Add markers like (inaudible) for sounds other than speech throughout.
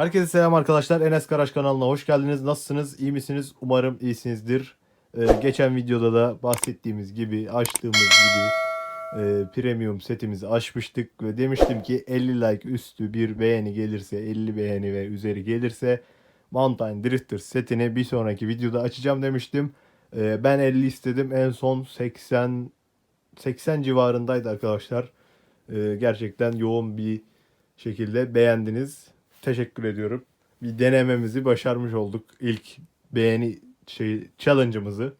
Herkese selam arkadaşlar. Enes Karaş kanalına hoş geldiniz. Nasılsınız? İyi misiniz? Umarım iyisinizdir. Ee, geçen videoda da bahsettiğimiz gibi, açtığımız gibi e, premium setimizi açmıştık ve demiştim ki 50 like üstü bir beğeni gelirse, 50 beğeni ve üzeri gelirse Mountain Drifter setini bir sonraki videoda açacağım demiştim. Ee, ben 50 istedim. En son 80 80 civarındaydı arkadaşlar. Ee, gerçekten yoğun bir şekilde beğendiniz. Teşekkür ediyorum. Bir denememizi başarmış olduk. İlk beğeni şey challenge'ımızı.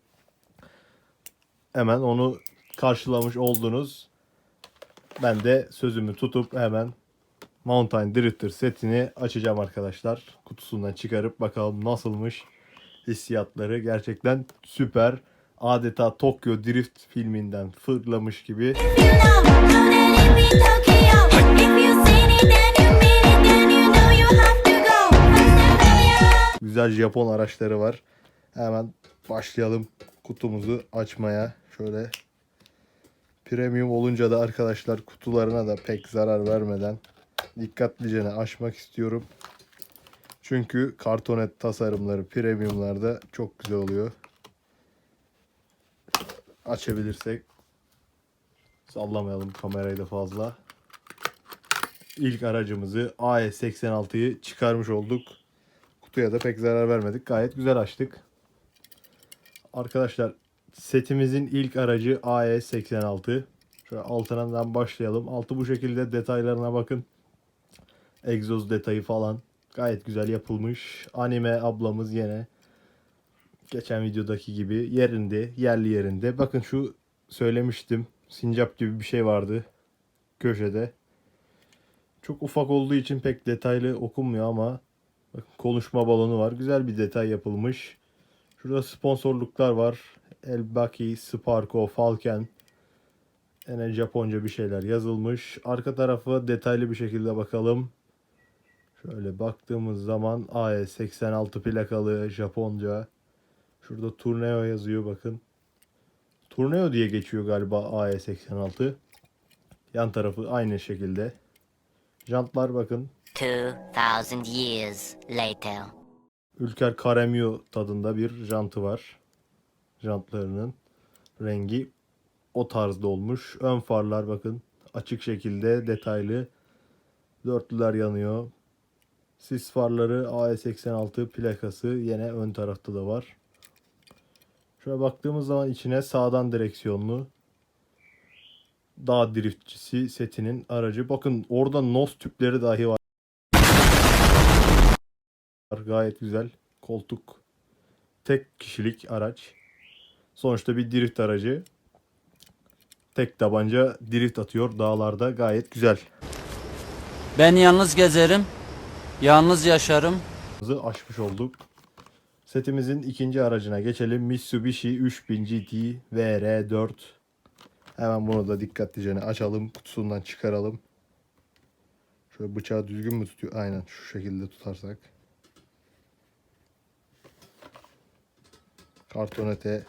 Hemen onu karşılamış oldunuz. Ben de sözümü tutup hemen Mountain Drifter setini açacağım arkadaşlar. Kutusundan çıkarıp bakalım nasılmış hissiyatları. Gerçekten süper. Adeta Tokyo Drift filminden fırlamış gibi. If you know, Güzel Japon araçları var. Hemen başlayalım kutumuzu açmaya. Şöyle premium olunca da arkadaşlar kutularına da pek zarar vermeden dikkatlice açmak istiyorum. Çünkü kartonet tasarımları premiumlarda çok güzel oluyor. Açabilirsek sallamayalım kamerayı da fazla. İlk aracımızı AE86'yı çıkarmış olduk. Kutuya da pek zarar vermedik. Gayet güzel açtık. Arkadaşlar setimizin ilk aracı AE86. Şöyle altından başlayalım. Altı bu şekilde detaylarına bakın. Egzoz detayı falan. Gayet güzel yapılmış. Anime ablamız yine geçen videodaki gibi yerinde, yerli yerinde. Bakın şu söylemiştim. Sincap gibi bir şey vardı köşede. Çok ufak olduğu için pek detaylı okunmuyor ama bakın konuşma balonu var. Güzel bir detay yapılmış. Şurada sponsorluklar var. Elbaki, Sparko, Falken. Yine Japonca bir şeyler yazılmış. Arka tarafı detaylı bir şekilde bakalım. Şöyle baktığımız zaman AE86 plakalı Japonca. Şurada Tourneo yazıyor bakın. Tourneo diye geçiyor galiba AE86. Yan tarafı aynı şekilde. Jantlar bakın 2000 years later. Ülker Karemio tadında bir jantı var. Jantlarının rengi o tarzda olmuş. Ön farlar bakın açık şekilde detaylı. Dörtlüler yanıyor. Sis farları AE86 plakası yine ön tarafta da var. Şöyle baktığımız zaman içine sağdan direksiyonlu dağ driftçisi setinin aracı. Bakın orada nos tüpleri dahi var. Gayet güzel. Koltuk. Tek kişilik araç. Sonuçta bir drift aracı. Tek tabanca drift atıyor dağlarda. Gayet güzel. Ben yalnız gezerim, yalnız yaşarım. Aşmış olduk. Setimizin ikinci aracına geçelim. Mitsubishi 3000 GT VR4. Hemen bunu da dikkatlice açalım. Kutusundan çıkaralım. Şöyle bıçağı düzgün mü tutuyor? Aynen şu şekilde tutarsak. Kartonete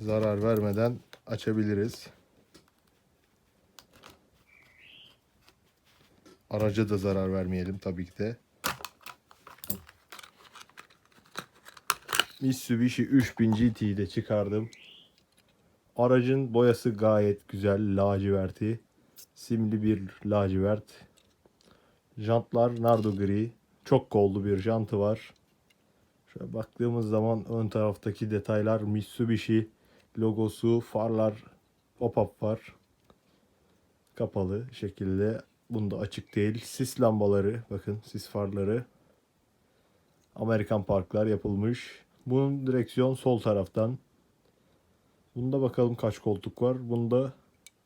zarar vermeden açabiliriz. Araca da zarar vermeyelim tabii ki de. Mitsubishi 3000 GT'yi de çıkardım. Aracın boyası gayet güzel. Laciverti. Simli bir lacivert. Jantlar nardo gri. Çok kollu bir jantı var. Şöyle baktığımız zaman ön taraftaki detaylar Mitsubishi logosu, farlar pop-up var. Kapalı şekilde. Bunda açık değil. Sis lambaları. Bakın sis farları. Amerikan parklar yapılmış. Bunun direksiyon sol taraftan. Bunda bakalım kaç koltuk var. Bunda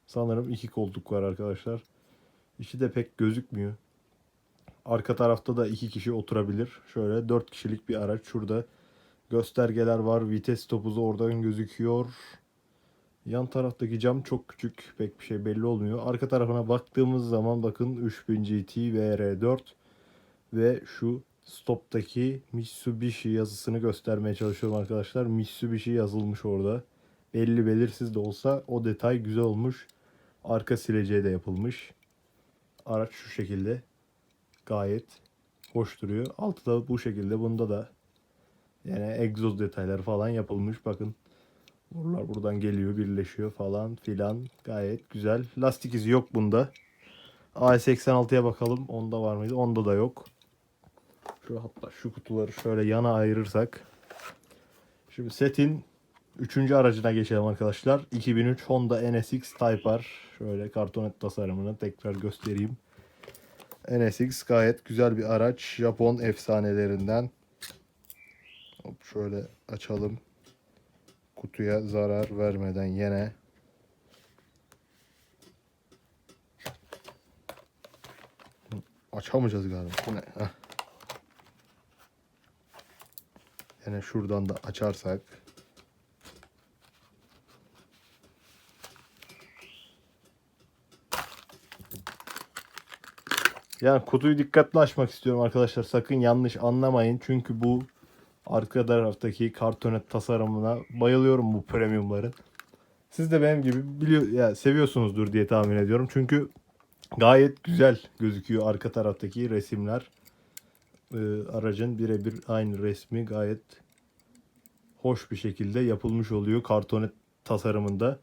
sanırım iki koltuk var arkadaşlar. İçi de pek gözükmüyor. Arka tarafta da iki kişi oturabilir. Şöyle dört kişilik bir araç. Şurada göstergeler var. Vites topuzu oradan gözüküyor. Yan taraftaki cam çok küçük. Pek bir şey belli olmuyor. Arka tarafına baktığımız zaman bakın 3000 GT VR4 ve şu stoptaki Mitsubishi yazısını göstermeye çalışıyorum arkadaşlar. Mitsubishi yazılmış orada. Belli belirsiz de olsa o detay güzel olmuş. Arka sileceği de yapılmış. Araç şu şekilde. Gayet Hoş duruyor. Altı da bu şekilde. Bunda da yani egzoz detayları falan yapılmış. Bakın buralar buradan geliyor, birleşiyor falan filan. Gayet güzel. Lastik izi yok bunda. A86'ya bakalım. Onda var mıydı? Onda da yok. Şu hatta şu kutuları şöyle yana ayırırsak. Şimdi setin 3. aracına geçelim arkadaşlar. 2003 Honda NSX Type R. Şöyle kartonet tasarımını tekrar göstereyim. NSX gayet güzel bir araç. Japon efsanelerinden. Hop şöyle açalım. Kutuya zarar vermeden yine. Açamayacağız galiba. Bu ne? Heh. Yine şuradan da açarsak. Yani kutuyu dikkatli açmak istiyorum arkadaşlar. Sakın yanlış anlamayın. Çünkü bu arka taraftaki kartonet tasarımına bayılıyorum bu premiumların. Siz de benim gibi biliyor ya seviyorsunuzdur diye tahmin ediyorum. Çünkü gayet güzel gözüküyor arka taraftaki resimler. Ee, aracın birebir aynı resmi gayet hoş bir şekilde yapılmış oluyor kartonet tasarımında.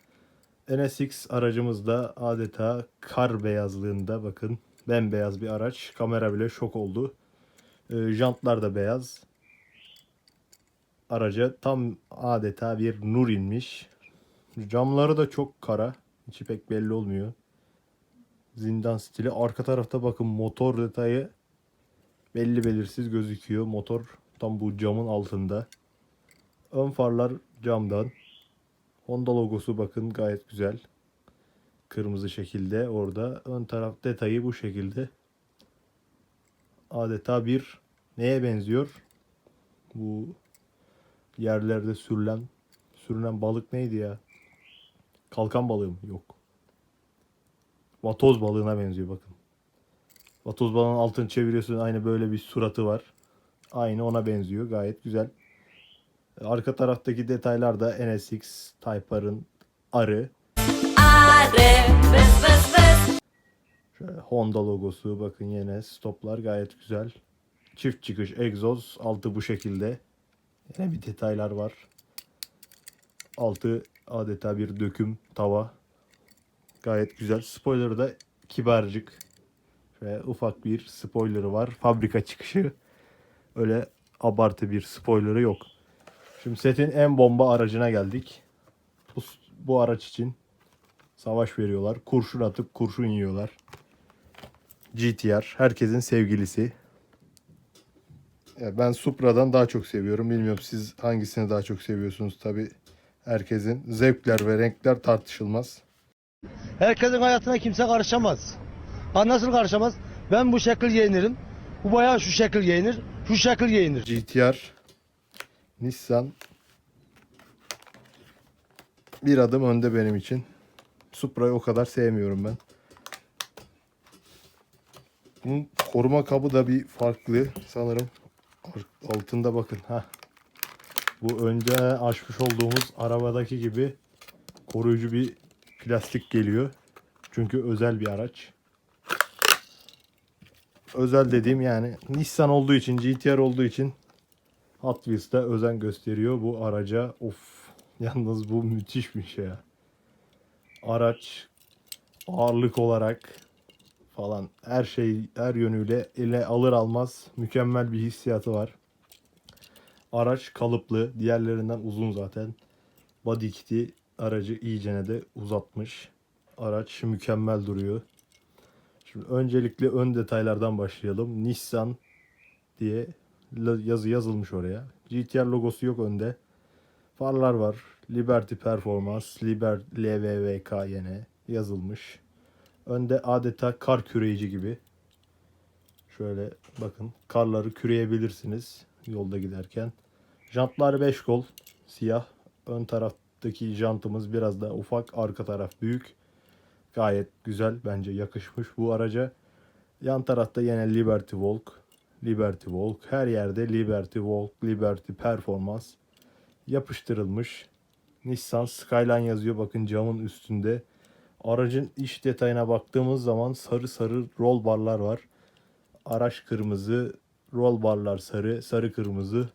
NSX aracımız da adeta kar beyazlığında bakın. Bembeyaz bir araç. Kamera bile şok oldu. Ee, jantlar da beyaz. Araca tam adeta bir nur inmiş. Camları da çok kara. İçi pek belli olmuyor. Zindan stili. Arka tarafta bakın motor detayı belli belirsiz gözüküyor. Motor tam bu camın altında. Ön farlar camdan. Honda logosu bakın gayet güzel. Kırmızı şekilde orada. Ön taraf detayı bu şekilde. Adeta bir neye benziyor? Bu yerlerde sürülen sürülen balık neydi ya? Kalkan balığı mı? Yok. Vatoz balığına benziyor bakın. Vatoz balığının altını çeviriyorsun aynı böyle bir suratı var. Aynı ona benziyor. Gayet güzel. Arka taraftaki detaylar da NSX Honda logosu bakın yine stoplar gayet güzel. Çift çıkış egzoz altı bu şekilde. Yine bir detaylar var. Altı adeta bir döküm tava. Gayet güzel. Spoiler'ı da kibarcık. Şöyle ufak bir spoiler'ı var. Fabrika çıkışı. Öyle abartı bir spoiler'ı yok. Şimdi setin en bomba aracına geldik. Bu, bu araç için savaş veriyorlar. Kurşun atıp kurşun yiyorlar. GTR herkesin sevgilisi. Ya ben Supra'dan daha çok seviyorum. Bilmiyorum siz hangisini daha çok seviyorsunuz tabi. Herkesin zevkler ve renkler tartışılmaz. Herkesin hayatına kimse karışamaz. Ha nasıl karışamaz? Ben bu şekil giyinirim. Bu bayağı şu şekil giyinir. Şu şekil giyinir. GTR Nissan bir adım önde benim için. Supra'yı o kadar sevmiyorum ben. Bunun koruma kabı da bir farklı sanırım. Altında bakın ha. Bu önce açmış olduğumuz arabadaki gibi koruyucu bir plastik geliyor. Çünkü özel bir araç. Özel dediğim yani Nissan olduğu için, GTR olduğu için Hot Wheels'ta özen gösteriyor bu araca. Of. Yalnız bu müthiş bir şey ya. Araç ağırlık olarak falan her şey her yönüyle ele alır almaz mükemmel bir hissiyatı var. Araç kalıplı, diğerlerinden uzun zaten. Body kit'i aracı iyicene de uzatmış. Araç mükemmel duruyor. Şimdi öncelikle ön detaylardan başlayalım. Nissan diye yazı yazılmış oraya. GTR logosu yok önde. Farlar var. Liberty Performance, Liber LVVK yine yazılmış. Önde adeta kar küreyici gibi. Şöyle bakın karları küreyebilirsiniz yolda giderken. Jantlar 5 kol siyah. Ön taraftaki jantımız biraz da ufak, arka taraf büyük. Gayet güzel bence yakışmış bu araca. Yan tarafta yine Liberty Walk. Liberty Walk. Her yerde Liberty Walk, Liberty Performance yapıştırılmış. Nissan Skyline yazıyor bakın camın üstünde. Aracın iç detayına baktığımız zaman sarı sarı roll barlar var. Araç kırmızı, Roll barlar sarı, sarı kırmızı.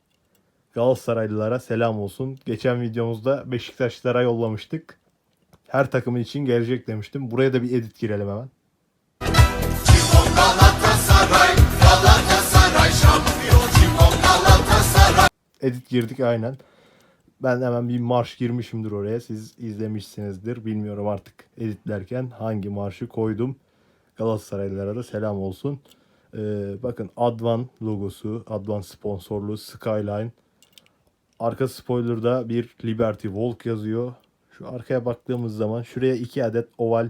Galatasaraylılara selam olsun. Geçen videomuzda Beşiktaşlara yollamıştık. Her takımın için gelecek demiştim. Buraya da bir edit girelim hemen. Edit girdik aynen. Ben hemen bir marş girmişimdir oraya. Siz izlemişsinizdir. Bilmiyorum artık editlerken hangi marşı koydum. Galatasaraylılara da selam olsun. Ee, bakın Advan logosu, Advan sponsorluğu, Skyline. Arka spoiler'da bir Liberty Walk yazıyor. Şu arkaya baktığımız zaman şuraya iki adet oval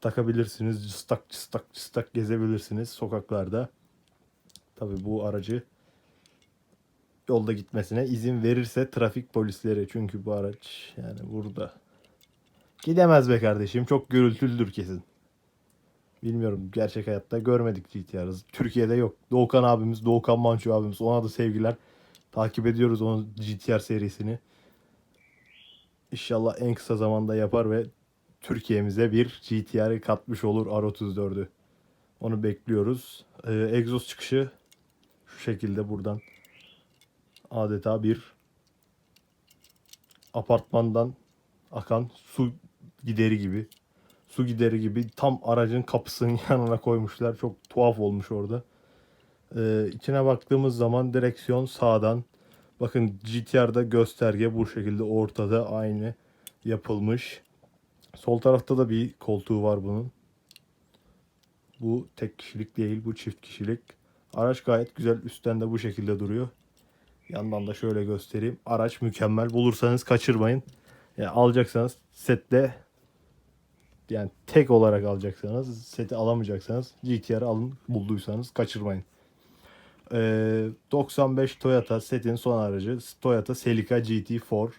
takabilirsiniz. Cıstak cıstak cıstak gezebilirsiniz sokaklarda. Tabi bu aracı yolda gitmesine izin verirse trafik polisleri. Çünkü bu araç yani burada gidemez be kardeşim. Çok gürültülüdür kesin. Bilmiyorum gerçek hayatta görmedik GTR'ı. Türkiye'de yok. Doğukan abimiz, Doğukan Manço abimiz ona da sevgiler. Takip ediyoruz onun GTR serisini. İnşallah en kısa zamanda yapar ve Türkiye'mize bir GTR katmış olur R34'ü. Onu bekliyoruz. Ee, egzoz çıkışı şu şekilde buradan adeta bir apartmandan akan su gideri gibi. Su gideri gibi tam aracın kapısının (laughs) yanına koymuşlar. Çok tuhaf olmuş orada. Ee, içine baktığımız zaman direksiyon sağdan. Bakın GTR'da gösterge bu şekilde ortada aynı yapılmış. Sol tarafta da bir koltuğu var bunun. Bu tek kişilik değil, bu çift kişilik. Araç gayet güzel üstten de bu şekilde duruyor. Yandan da şöyle göstereyim. Araç mükemmel. Bulursanız kaçırmayın. Yani alacaksanız sette yani tek olarak alacaksanız seti alamayacaksanız GTR alın bulduysanız kaçırmayın. Ee, 95 Toyota setin son aracı Toyota Celica GT4.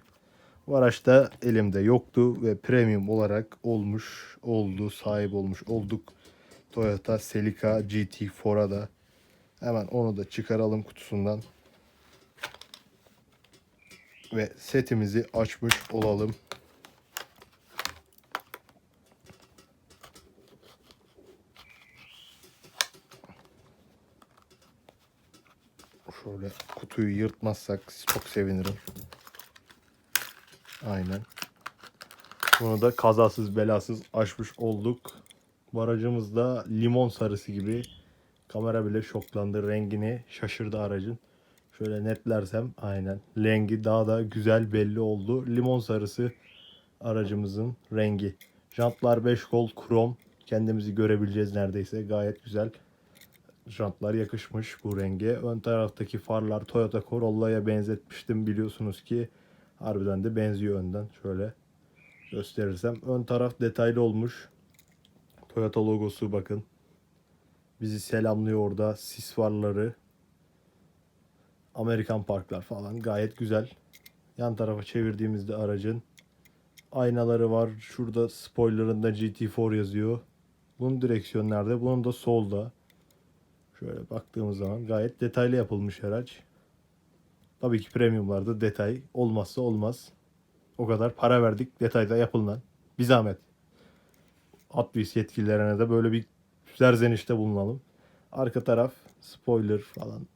Bu araç da elimde yoktu ve premium olarak olmuş oldu sahip olmuş olduk. Toyota Celica GT4'a da hemen onu da çıkaralım kutusundan ve setimizi açmış olalım. Şöyle kutuyu yırtmazsak çok sevinirim. Aynen. Bunu da kazasız belasız açmış olduk. Bu aracımız da limon sarısı gibi. Kamera bile şoklandı. Rengini şaşırdı aracın. Şöyle netlersem aynen. Rengi daha da güzel belli oldu. Limon sarısı aracımızın rengi. Jantlar 5 kol krom. Kendimizi görebileceğiz neredeyse. Gayet güzel. Jantlar yakışmış bu renge. Ön taraftaki farlar Toyota Corolla'ya benzetmiştim biliyorsunuz ki. Harbiden de benziyor önden. Şöyle gösterirsem. Ön taraf detaylı olmuş. Toyota logosu bakın. Bizi selamlıyor orada. Sis farları. Amerikan parklar falan gayet güzel. Yan tarafa çevirdiğimizde aracın aynaları var. Şurada spoilerında GT4 yazıyor. Bunun direksiyon nerede? Bunun da solda. Şöyle baktığımız zaman gayet detaylı yapılmış araç. Tabii ki premiumlarda detay olmazsa olmaz. O kadar para verdik detayda yapılan. Bir zahmet. Wheels yetkililerine de böyle bir serzenişte bulunalım. Arka taraf spoiler falan.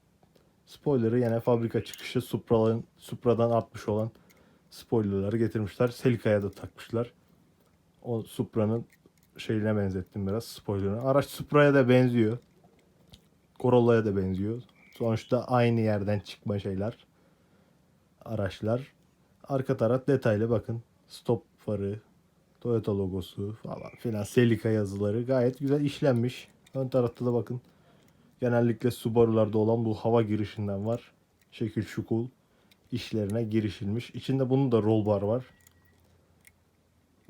Spoiler'ı yine fabrika çıkışı Supra'dan, Supra'dan artmış olan spoilerları getirmişler. Selica'ya da takmışlar. O Supra'nın şeyine benzettim biraz spoiler'ını. Araç Supra'ya da benziyor. Corolla'ya da benziyor. Sonuçta aynı yerden çıkma şeyler. Araçlar. Arka taraf detaylı bakın. Stop farı, Toyota logosu falan filan. Celica yazıları gayet güzel işlenmiş. Ön tarafta da bakın. Genellikle Subaru'larda olan bu hava girişinden var. Şekil şukul işlerine girişilmiş. İçinde bunun da roll bar var.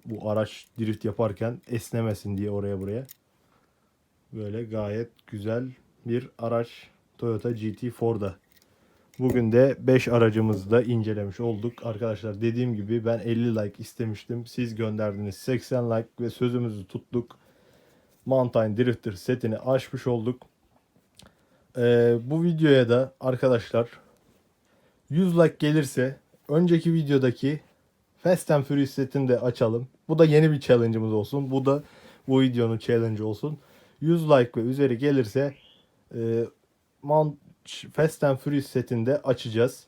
Bu araç drift yaparken esnemesin diye oraya buraya. Böyle gayet güzel bir araç Toyota GT4'da. Bugün de 5 aracımızı da incelemiş olduk. Arkadaşlar dediğim gibi ben 50 like istemiştim. Siz gönderdiniz 80 like ve sözümüzü tuttuk. Mountain Drifter setini açmış olduk. Ee, bu videoya da arkadaşlar 100 like gelirse önceki videodaki Fast and Furious setini de açalım. Bu da yeni bir challenge'ımız olsun. Bu da bu videonun challenge olsun. 100 like ve üzeri gelirse e, Mount Fast and Furious setinde açacağız.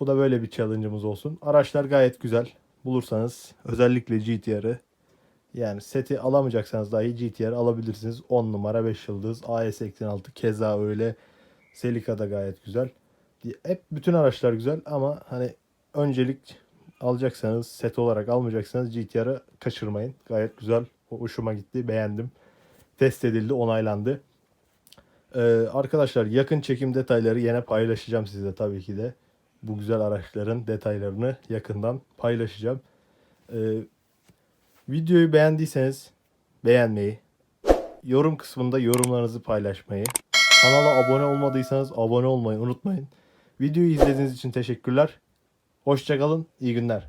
Bu da böyle bir challenge'ımız olsun. Araçlar gayet güzel. Bulursanız özellikle GTR'ı yani seti alamayacaksanız dahi GTR alabilirsiniz. 10 numara 5 yıldız. AS86 keza öyle. Celica da gayet güzel. Hep bütün araçlar güzel ama hani öncelik alacaksanız set olarak almayacaksanız GTR'ı kaçırmayın. Gayet güzel. O hoşuma gitti. Beğendim. Test edildi. Onaylandı. Ee, arkadaşlar yakın çekim detayları yine paylaşacağım size tabii ki de. Bu güzel araçların detaylarını yakından paylaşacağım. Ee, videoyu beğendiyseniz beğenmeyi, yorum kısmında yorumlarınızı paylaşmayı, kanala abone olmadıysanız abone olmayı unutmayın. Videoyu izlediğiniz için teşekkürler. Hoşçakalın, iyi günler.